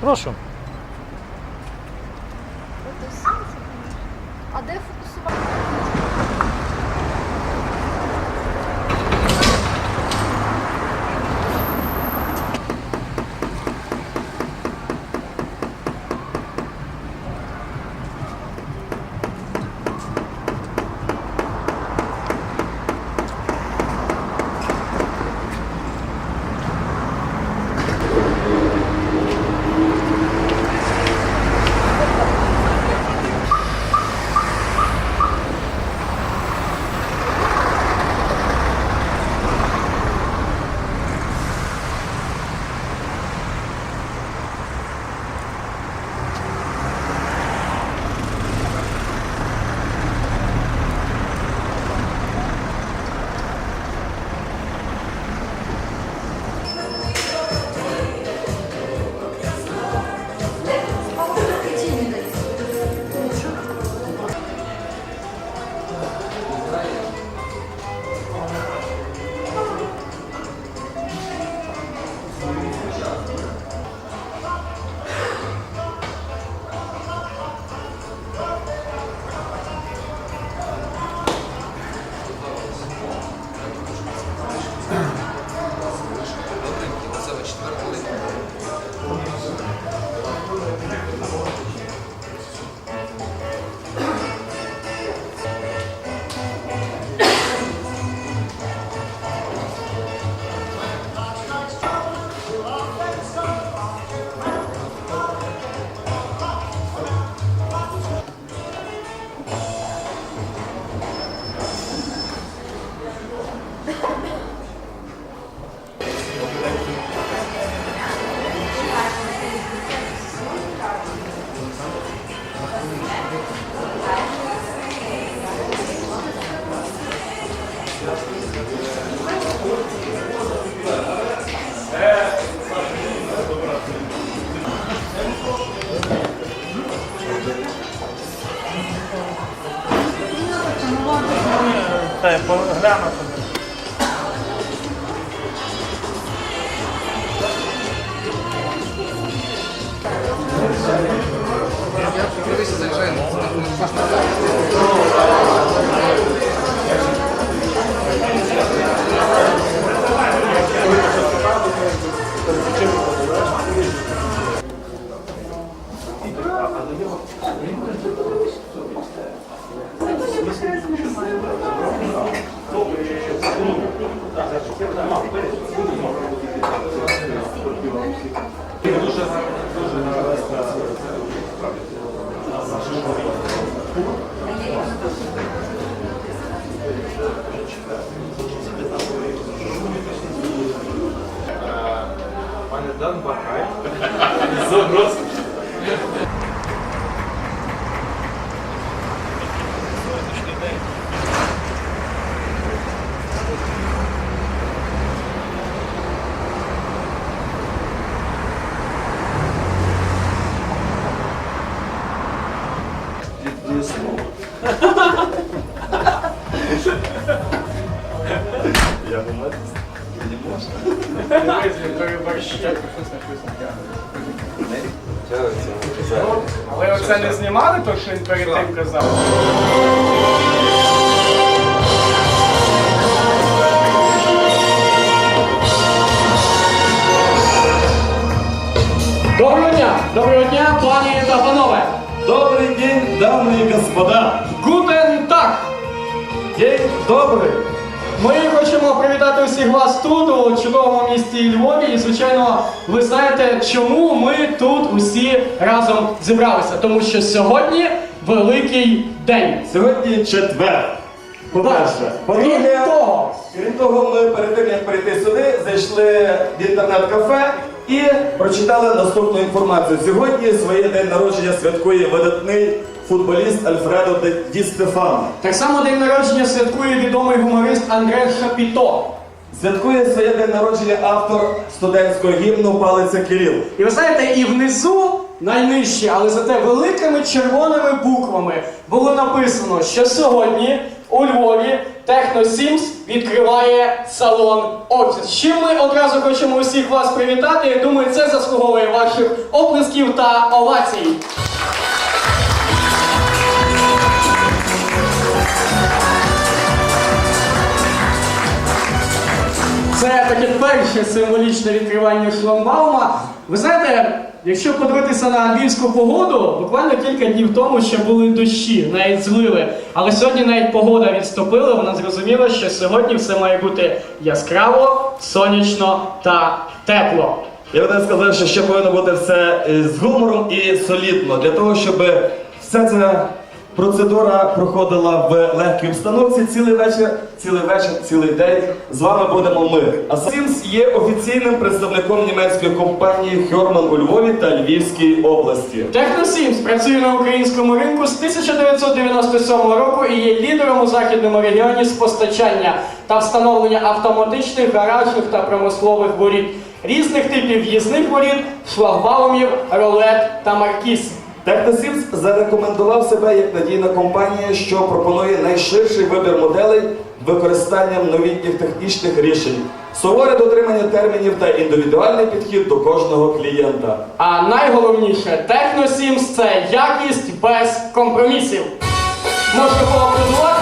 Прошу. 要不咱们往 Ви оце не знімали, то що він перед тим казав? Доброго дня! Доброго дня, пані та панове! Добрий день, дамы и господа! Гутен так! День добрий! Ми хочемо привітати усіх вас тут, у чудовому місті Львові. І, звичайно, ви знаєте, чому ми тут усі разом зібралися. Тому що сьогодні великий день. Сьогодні четвер. По-перше, по-друге, крім того, ми перед тим, як прийти сюди, зайшли в інтернет-кафе і прочитали наступну інформацію. Сьогодні своє день народження святкує видатний футболіст Альфредо Ді Стефано. так само день народження святкує відомий гуморист Андре Шапіто. Святкує своє день народження автор студентського гімну Палиця Кирил. І ви знаєте, і внизу найнижче, але зате великими червоними буквами було написано, що сьогодні у Львові Техно Сімс відкриває салон офіс. З чим ми одразу хочемо усіх вас привітати. Я думаю, це заслуговує ваших оплесків та овацій. Це таке перше символічне відкривання шлагбаума. Ви знаєте, якщо подивитися на львівську погоду, буквально кілька днів тому ще були дощі, навіть зливи. Але сьогодні навіть погода відступила, вона зрозуміла, що сьогодні все має бути яскраво, сонячно та тепло. Я би сказав, що ще повинно бути все е, з гумором і солідно, для того, щоб вся ця процедура проходила в легкій обстановці цілий вечір, цілий вечір, цілий день. З вами будемо ми. А Сімс є офіційним представником німецької компанії Хьорман у Львові та Львівській області. Техносімс працює на українському ринку з 1997 року і є лідером у західному регіоні з постачання та встановлення автоматичних гаражних та промислових воріт, різних типів в'їзних воріт, шлагбаумів, ролет та маркіз. Техносімс зарекомендував себе як надійна компанія, що пропонує найширший вибір моделей використанням новітніх технічних рішень, суворе дотримання термінів та індивідуальний підхід до кожного клієнта. А найголовніше, Техносімс це якість без компромісів. Можна поаплодувати?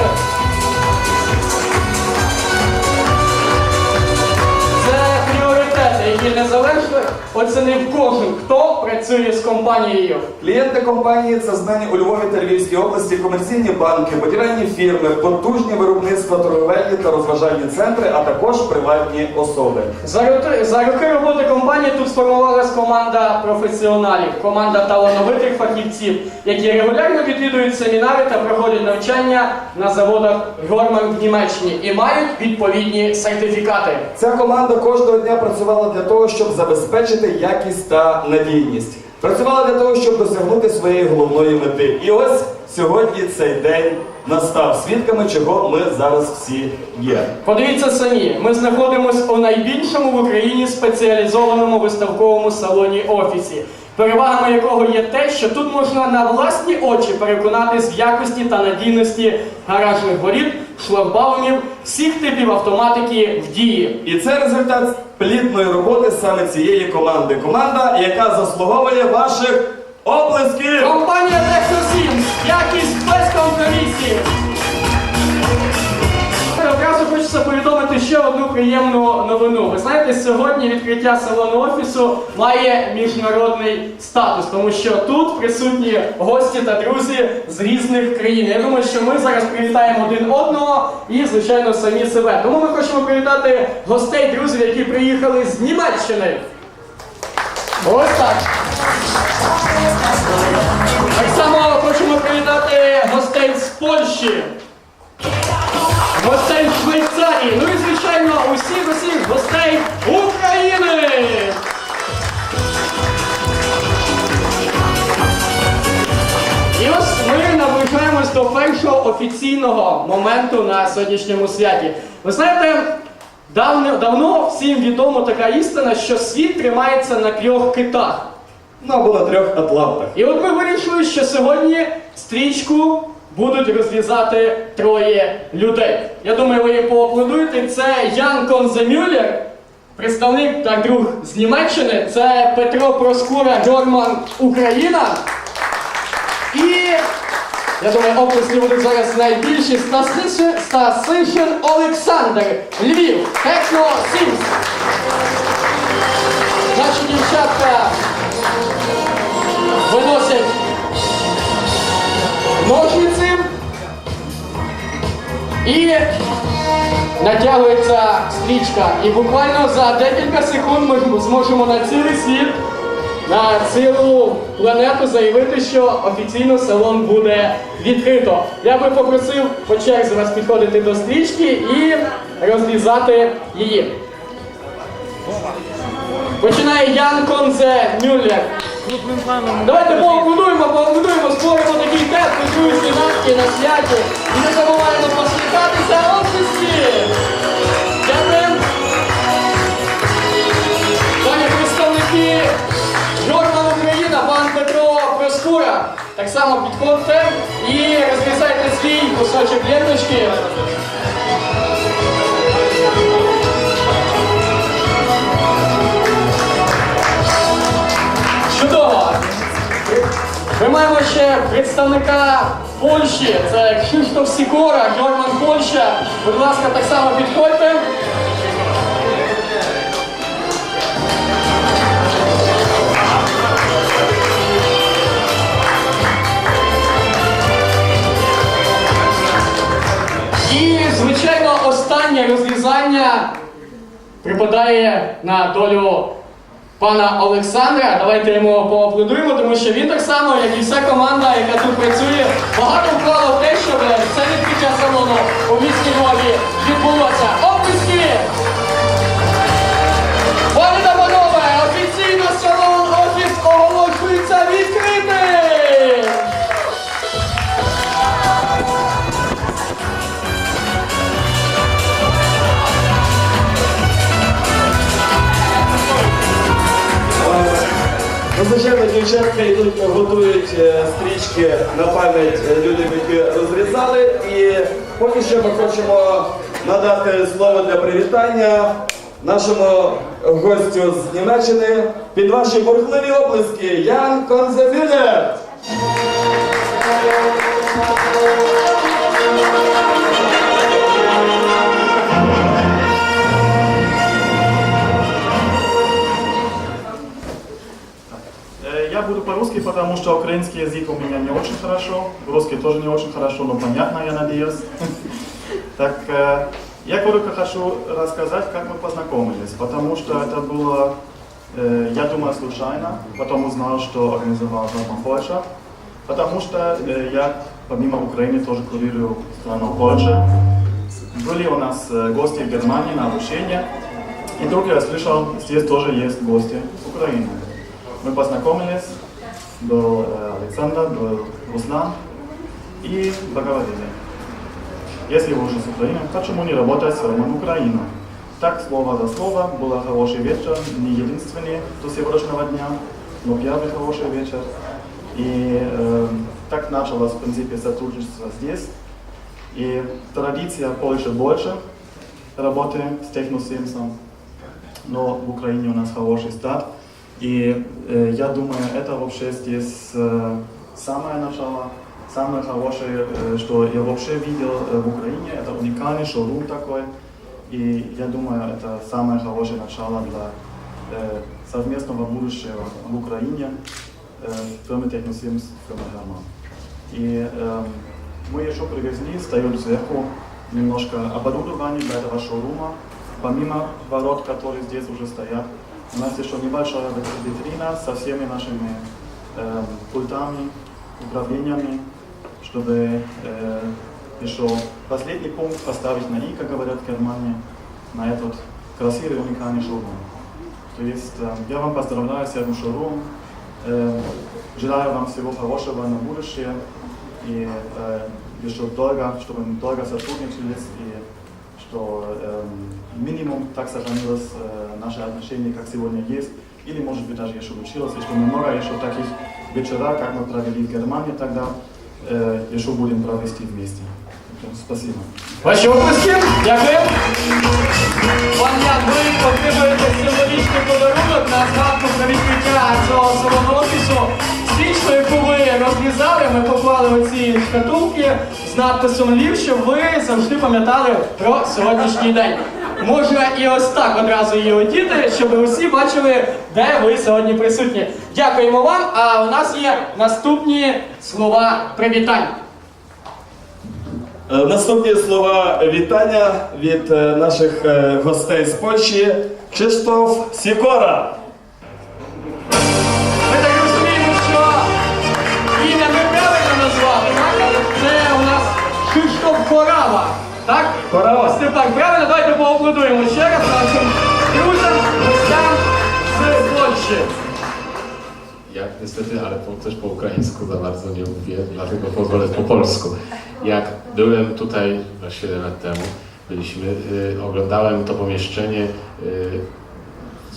Незалежно оцінив кожен, хто працює з компанією. Клієнти компанії це знані у Львові та Львівській області комерційні банки, будівельні фірми, потужні виробництва, торговельні та розважальні центри, а також приватні особи. За роки, за роки роботи компанії тут сформувалась команда професіоналів, команда талановитих фахівців, які регулярно відвідують семінари та проходять навчання на заводах Горман в Німеччині і мають відповідні сертифікати. Ця команда кожного дня працювала для того, щоб забезпечити якість та надійність. Працювала для того, щоб досягнути своєї головної мети. І ось сьогодні цей день настав, свідками чого ми зараз всі є. Подивіться самі, ми знаходимося у найбільшому в Україні спеціалізованому виставковому салоні офісі. Перевагами якого є те, що тут можна на власні очі переконатись в якості та надійності гаражних воріт, шлагбаумів, всіх типів автоматики в дії. І це результат плідної роботи саме цієї команди. Команда, яка заслуговує ваших оплесків. Компанія Technosins. Якість без компромісів. Хочеться повідомити ще одну приємну новину. Ви знаєте, сьогодні відкриття салону офісу має міжнародний статус, тому що тут присутні гості та друзі з різних країн. Я думаю, що ми зараз привітаємо один одного і, звичайно, самі себе. Тому ми хочемо привітати гостей, друзів, які приїхали з Німеччини. Ось так. Так само хочемо привітати гостей з Польщі, гостей Швейцарії, ну і звичайно усіх усіх гостей України. І ось ми наближаємось до першого офіційного моменту на сьогоднішньому святі. Ви знаєте, давно, давно всім відомо така істина, що світ тримається на трьох китах. Ну, або на трьох атлантах. І от ми вирішили, що сьогодні стрічку будуть розв'язати троє людей. Я думаю, ви їм поаплодуєте. Це Ян Конземюллер, представник та друг з Німеччини. Це Петро Проскура Горман Україна. І я думаю, оплески будуть зараз найбільші. Стасишин Олександр Львів, Техно Сімс. Наші дівчатка виносять ножниці і натягується стрічка. І буквально за декілька секунд ми зможемо на цілий світ, на цілу планету заявити, що офіційно салон буде відкрито. Я би попросив по черзі вас підходити до стрічки і розрізати її. Починає Ян Конзе Мюллер. Давайте поаплодуємо, поаплодуємо, створимо такий теплий дружній настрій на святі. І не забуваємо посміхатися. Дякуємо. Пані представники Журнал Україна, пан Петро Проскура. Так само підходьте і розрізайте свій кусочок ленточки. Ми маємо ще представника Польщі, це Кшиштоф Сікора, Герман Польща. Будь ласка, так само підходьте. І, звичайно, останнє розрізання припадає на долю пана Олександра. Давайте йому поаплодуємо, тому що він так само, як і вся команда, яка тут працює, багато вклала в те, щоб це відкриття салону у міській Львові відбулося. Дівчатка йдуть, готують е, стрічки на пам'ять е, людям, які розрізали. І поки що ми хочемо надати слово для привітання нашому гостю з Німеччини під ваші бурхливі облиски Ян Конзебілер. Я буду по-русски, потому что украинский язык у меня не очень хорошо, русский тоже не очень хорошо, но понятно, я надеюсь. Так, э, я коротко хочу рассказать, как мы познакомились, потому что это было, э, я думаю, случайно, потом узнал, что организовал Дома Польша, потому что э, я, помимо Украины, тоже курирую страну Польши. Были у нас гости в Германии на обучение, и вдруг я слышал, здесь тоже есть гости Украины. Мы познакомились, был э, Александр, был Руслан и поговорили. Если вы уже с Украины, почему не работать все равно в Украину? Так, слово за слово, был хороший вечер, не единственный до сегодняшнего дня, но первый хороший вечер. И э, так началось, в принципе, сотрудничество здесь. И традиция Польши больше работы с Техносимсом, но в Украине у нас хороший старт. И э, я думаю, это вообще здесь э, самое начало, самое хорошее, э, что я вообще видел э, в Украине. Это уникальный шоурум такой. И я думаю, это самое хорошее начало для э, совместного будущего в Украине э, фирмы Technosims, фирмы Hermann. И эм, мы еще привезли, стоит сверху немножко оборудования для этого шоурума. Помимо ворот, которые здесь уже стоят, у нас еще небольшая витрина со всеми нашими эм, пультами, управлениями, чтобы э, еще последний пункт поставить на «и», как говорят в Германии, на этот красивый уникальный шоурум. То есть э, я вам поздравляю с этим шоурумом, э, желаю вам всего хорошего на будущее и э, еще долго, чтобы мы долго сотрудничались и что эм, минимум так сохранилось э, наши отношения, как сегодня есть, или может быть даже еще училось, и что мы много еще таких вечера, как мы провели в Германии тогда, э, еще будем провести вместе. Спасибо. Ваші оплески, дякую. Пан Ян, ви отримуєте символічний подарунок на згадку про відкриття цього салону офісу. Стрічку, яку ви розрізали, ми поклали оці шкатулки з надписом Львів, щоб ви завжди пам'ятали про сьогоднішній день. Можна і ось так одразу її одіти, щоб усі бачили, де ви сьогодні присутні. Дякуємо вам, а у нас є наступні слова привітань. Е, Наступні слова вітання від е, наших е, гостей з Польщі Кшиштоф Сікора. Кшиштоф Хорава. Так? Хорава. Ось тепер правильно, давайте поаплодуємо ще раз нашим друзям, гостям з Польщі. Jak niestety, ale po, też po ukraińsku za bardzo nie mówię, dlatego pozwolę po polsku. Jak byłem tutaj no, 7 lat temu, byliśmy, y, oglądałem to pomieszczenie y,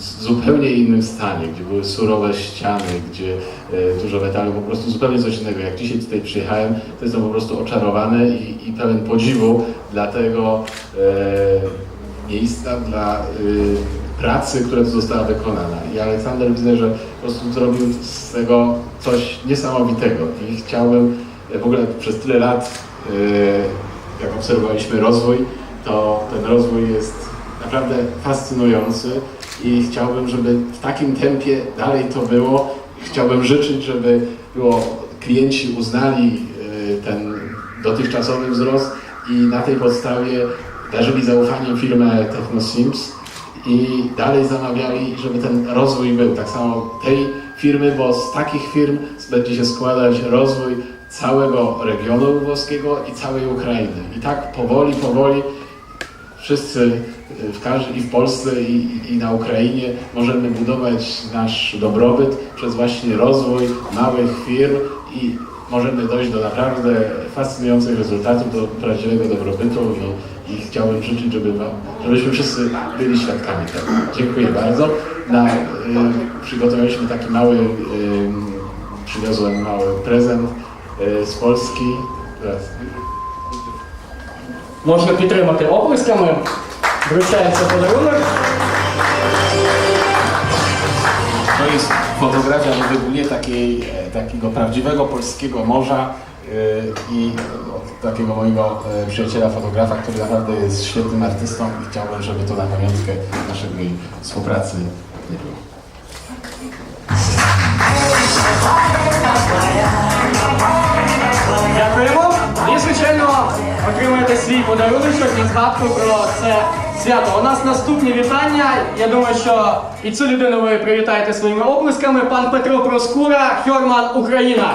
w zupełnie innym stanie, gdzie były surowe ściany, gdzie e, dużo metalu, po prostu zupełnie coś innego. Jak dzisiaj tutaj przyjechałem, to jestem po prostu oczarowany i, i pełen podziwu dla tego e, miejsca, dla e, pracy, która tu została wykonana. I Aleksander widzę, że po prostu zrobił z tego coś niesamowitego i chciałbym e, w ogóle przez tyle lat, e, jak obserwowaliśmy rozwój, to ten rozwój jest naprawdę fascynujący i chciałbym, żeby w takim tempie dalej to było. Chciałbym życzyć, żeby było, klienci uznali e, ten dotychczasowy wzrost i na tej podstawie darzyli zaufaniem firmę TechnoSims i dalej zamawiali, żeby ten rozwój był. Tak samo tej firmy, bo z takich firm będzie się składać rozwój całego regionu włoskiego i całej Ukrainy. I tak powoli, powoli wszyscy w każdym, i w Polsce, i, i na Ukrainie możemy budować nasz dobrobyt przez właśnie rozwój małych firm i możemy dojść do naprawdę fascynujących rezultatów, do prawdziwego dobrobytu i, i chciałbym życzyć, żeby wam, żebyśmy wszyscy byli świadkami tego. Dziękuję bardzo. Na, y, przygotowaliśmy taki mały, y, przywiozłem mały prezent y, z Polski. Teraz. Можна підтримати оплесками. Вручається подарунок. To jest fotografia wywołuje takiej, e, takiego prawdziwego polskiego morza e, i od takiego mojego e, przyjaciela fotografa, który naprawdę jest świetnym artystą i chciałbym, żeby to na pamiątkę naszej współpracy nie było. Дякуємо. І, звичайно, отримаєте свій подаруночок і згадку про це свято. У нас наступні вітання. Я думаю, що і цю людину ви привітаєте своїми оплесками. Пан Петро Проскура, Хьорман, Україна.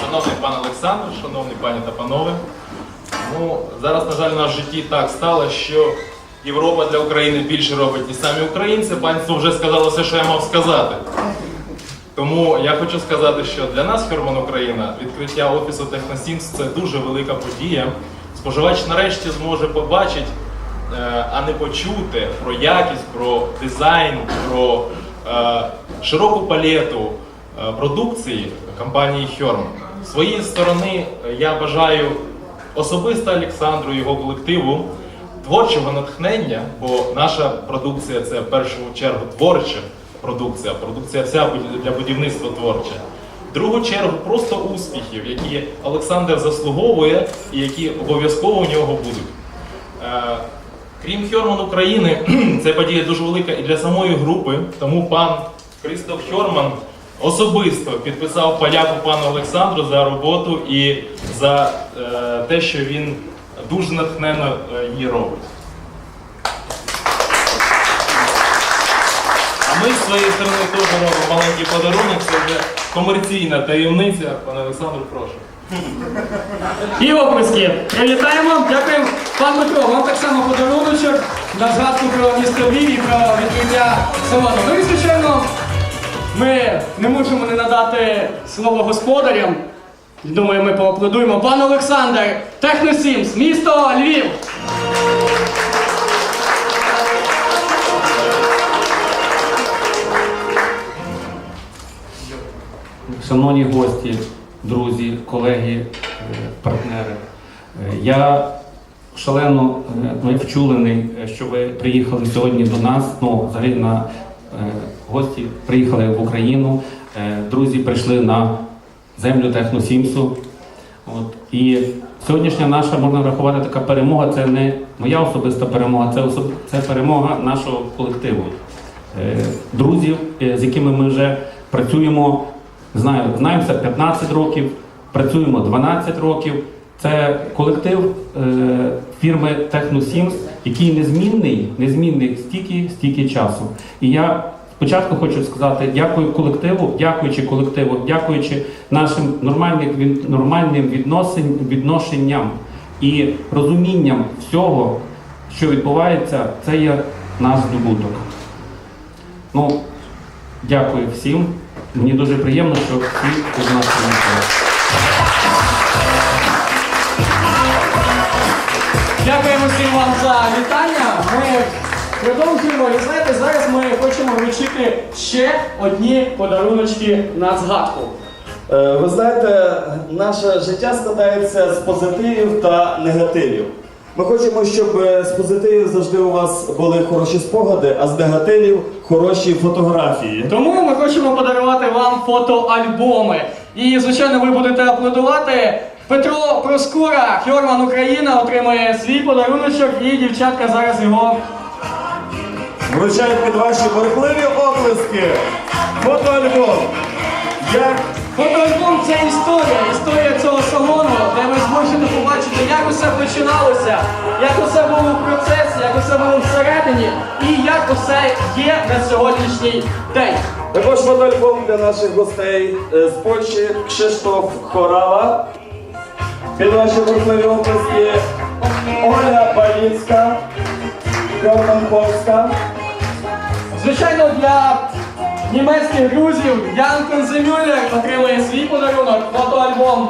Шановний пан Олександр, шановні пані та панове. Ну, зараз, на жаль, в нас в житті так стало, що Європа для України більше робить і самі українці. Панство вже сказало все, що я мав сказати. Тому я хочу сказати, що для нас, Херман Україна, відкриття офісу Техносімс це дуже велика подія. Споживач нарешті зможе побачити, е, а не почути про якість, про дизайн, про е, широку палету е, продукції компанії. З своєї сторони я бажаю особисто Олександру і його колективу творчого натхнення, бо наша продукція це в першу чергу творча продукція, продукція вся для будівництва творча. В другу чергу просто успіхів, які Олександр заслуговує і які обов'язково у нього будуть. Е, Крім Хьорман України, ця подія дуже велика і для самої групи, тому пан Кристоф Хьорман особисто підписав поляку пану Олександру за роботу і за е, те, що він дуже натхненно е, її робить. Ми з своєї сторони теж робимо маленький подарунок, це вже комерційна таємниця. Пане Олександр, прошу. І оплески. Привітаємо. Дякуємо. Пан Петро, вам так само подаруночок на згадку про місто Львів і про відкриття салону. Ну і звичайно, ми не можемо не надати слово господарям. Думаю, ми поаплодуємо. Пан Олександр, Техносімс, місто Львів. Шановні гості, друзі, колеги, е, партнери, е, я шалено е, ну, вчулений, що ви приїхали сьогодні до нас. Ну, взагалі на гості приїхали в Україну. Друзі прийшли на землю Техносімсу. От. І сьогоднішня наша можна врахувати така перемога. Це не моя особиста перемога, це особ... це перемога нашого колективу. Друзів, з якими ми вже працюємо, знаю, знаємося 15 років, працюємо 12 років. Це колектив е, фірми TechnoSims, який незмінний, незмінний стільки, стільки часу. І я спочатку хочу сказати дякую колективу, дякуючи колективу, дякуючи нашим нормальним, нормальним відношенням і розумінням всього, що відбувається, це є наш здобуток. Ну, дякую всім. Мені дуже приємно, що всі у нас приїхали. Дякуємо всім вам за вітання. Ми продовжуємо. І знаєте, зараз ми хочемо вручити ще одні подаруночки на згадку. Е, Ви знаєте, наше життя складається з позитивів та негативів. Ми хочемо, щоб е, з позитивів завжди у вас були хороші спогади, а з негативів хороші фотографії. Тому ми хочемо подарувати вам фотоальбоми. І, звичайно, ви будете аплодувати. Петро Проскура, Хьорман Україна, отримує свій подаруночок, і дівчатка зараз його Вручають під ваші борхливі оплески. Фотоальбом. Як Фотоальбом це історія, історія цього салону, де ви зможете побачити, як усе починалося, як усе було в процесі, як усе було всередині і як усе є на сьогоднішній день. також фотоальбом для наших гостей е, з Польщі Кшиштоф Хорава. Під ваші борхливі оплески Оля Балінська, Хьорман Польська. Звичайно, для німецьких друзів Ян Конземюллер отримує свій подарунок, фотоальбом.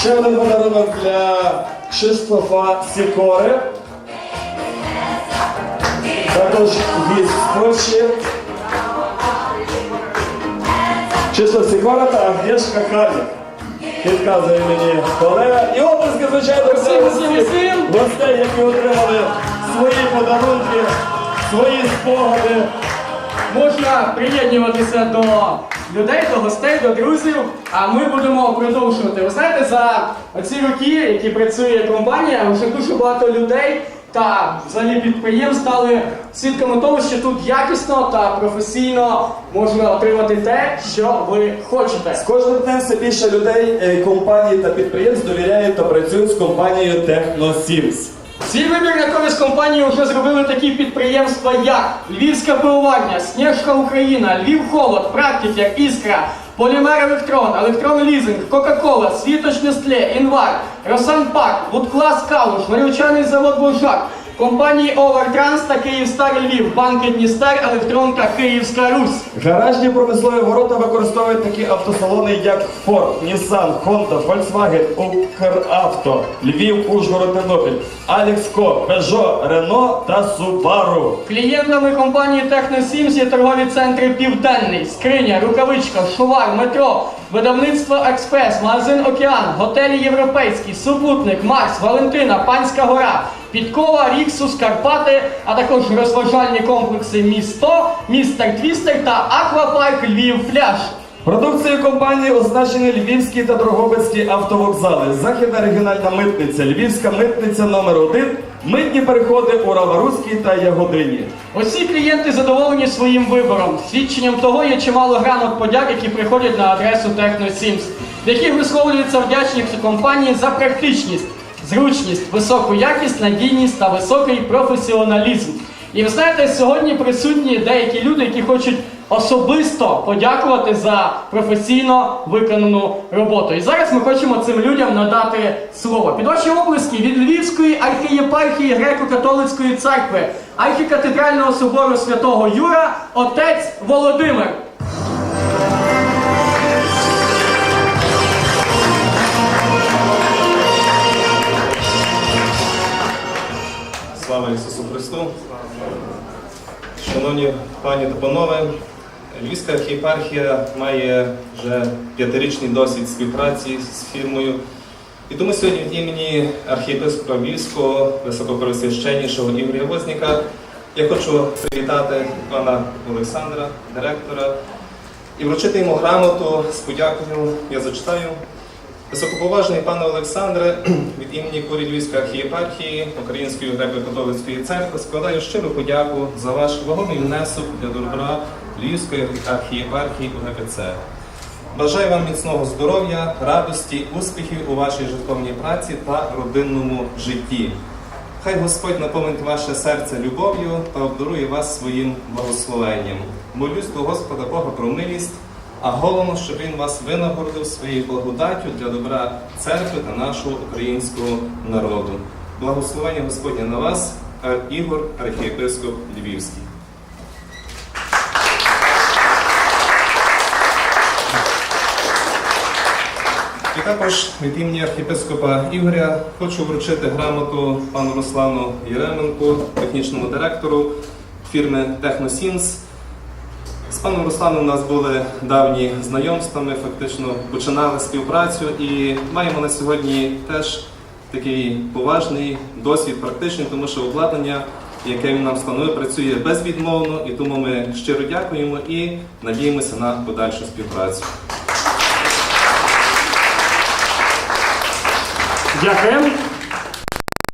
Ще один подарунок для Кшиштофа Сікори. Також гість з Польщі. Кшиштоф Сікора та Агнєшка Харлік. Підказує мені колега. І оплески, звичайно, Всім, всім, всім. гостей, які отримали свої подарунки, свої спогади. Можна приєднуватися до людей, до гостей, до друзів, а ми будемо продовжувати. Ви знаєте, за ці роки, які працює компанія, вже дуже багато людей та взагалі підприємств стали свідками того, що тут якісно та професійно можна отримати те, що ви хочете. З кожним днем все більше людей, е, компаній та підприємств довіряють та працюють з компанією TechnoSims. Свій вибір на користь компанії вже зробили такі підприємства, як Львівська пивоварня, Снежка Україна, Львів Холод, Практика, Іскра, Полімер Електрон, Електрон Лізинг, Кока-Кола, Світоч Нестле, Інвар, Росан Парк, Вудклас Калуш, Горілчаний завод Буржак, компанії Овертранс та Київстар Львів, банки Дністер, Електронка, Київська Русь. Гаражні промислові ворота використовують такі автосалони, як Ford, Nissan, Honda, Volkswagen, Укравто, Львів, Ужгород, Тернопіль, Алікско, Peugeot, Renault та Subaru. Клієнтами компанії TechnoSims є торгові центри Південний, Скриня, Рукавичка, Шувар, Метро, видавництво Експрес, магазин Океан, готелі Європейський, Супутник, Марс, Валентина, Панська Гора, Підкова, Ріксус, Карпати, а також розважальні комплекси Місто, Містер Твістер та Аквапарк Львів Пляж. Продукцією компанії оснащені Львівські та Дрогобицькі автовокзали, Західна регіональна митниця, Львівська митниця номер 1 митні переходи у Раваруській та Ягодині. Усі клієнти задоволені своїм вибором. Свідченням того є чимало гранок подяк, які приходять на адресу TechnoSims, в яких висловлюється вдячність компанії за практичність, зручність, високу якість, надійність та високий професіоналізм. І ви знаєте, сьогодні присутні деякі люди, які хочуть особисто подякувати за професійно виконану роботу. І зараз ми хочемо цим людям надати слово. Під ваші облиски від Львівської архієпархії греко-католицької церкви, архікатедрального собору святого Юра, отець Володимир. Слава Ісусу Христу! Шановні пані та панове, Львівська архієпархія має вже п'ятирічний досвід співпраці з фірмою. І тому сьогодні від імені архієпископа Львівського, високопресвященнішого Ігоря Возніка, я хочу привітати пана Олександра, директора, і вручити йому грамоту з подякою. Я зачитаю. Високоповажний пане Олександре, від імені Курі Львівської архієпархії Української греко-католицької церкви складаю щиру подяку за ваш вагомий внесок для добра Львівської архієпархії УГКЦ. Бажаю вам міцного здоров'я, радості, успіхів у вашій жертовній праці та родинному житті. Хай Господь наповнить ваше серце любов'ю та обдарує вас своїм благословенням. Молюсь до Господа Бога про милість, а головно, щоб він вас винагородив своєю благодаттю для добра церкви та нашого українського народу. Благословення Господня на вас, Ігор, архієпископ Львівський. І Також від імені архієпископа Ігоря хочу вручити грамоту пану Руслану Єременку, технічному директору фірми Техносінс. З паном Русланом у нас були давні знайомства, ми фактично починали співпрацю і маємо на сьогодні теж такий поважний досвід практичний, тому що обладнання, яке він нам встановив, працює безвідмовно, і тому ми щиро дякуємо і надіємося на подальшу співпрацю. Дякуємо.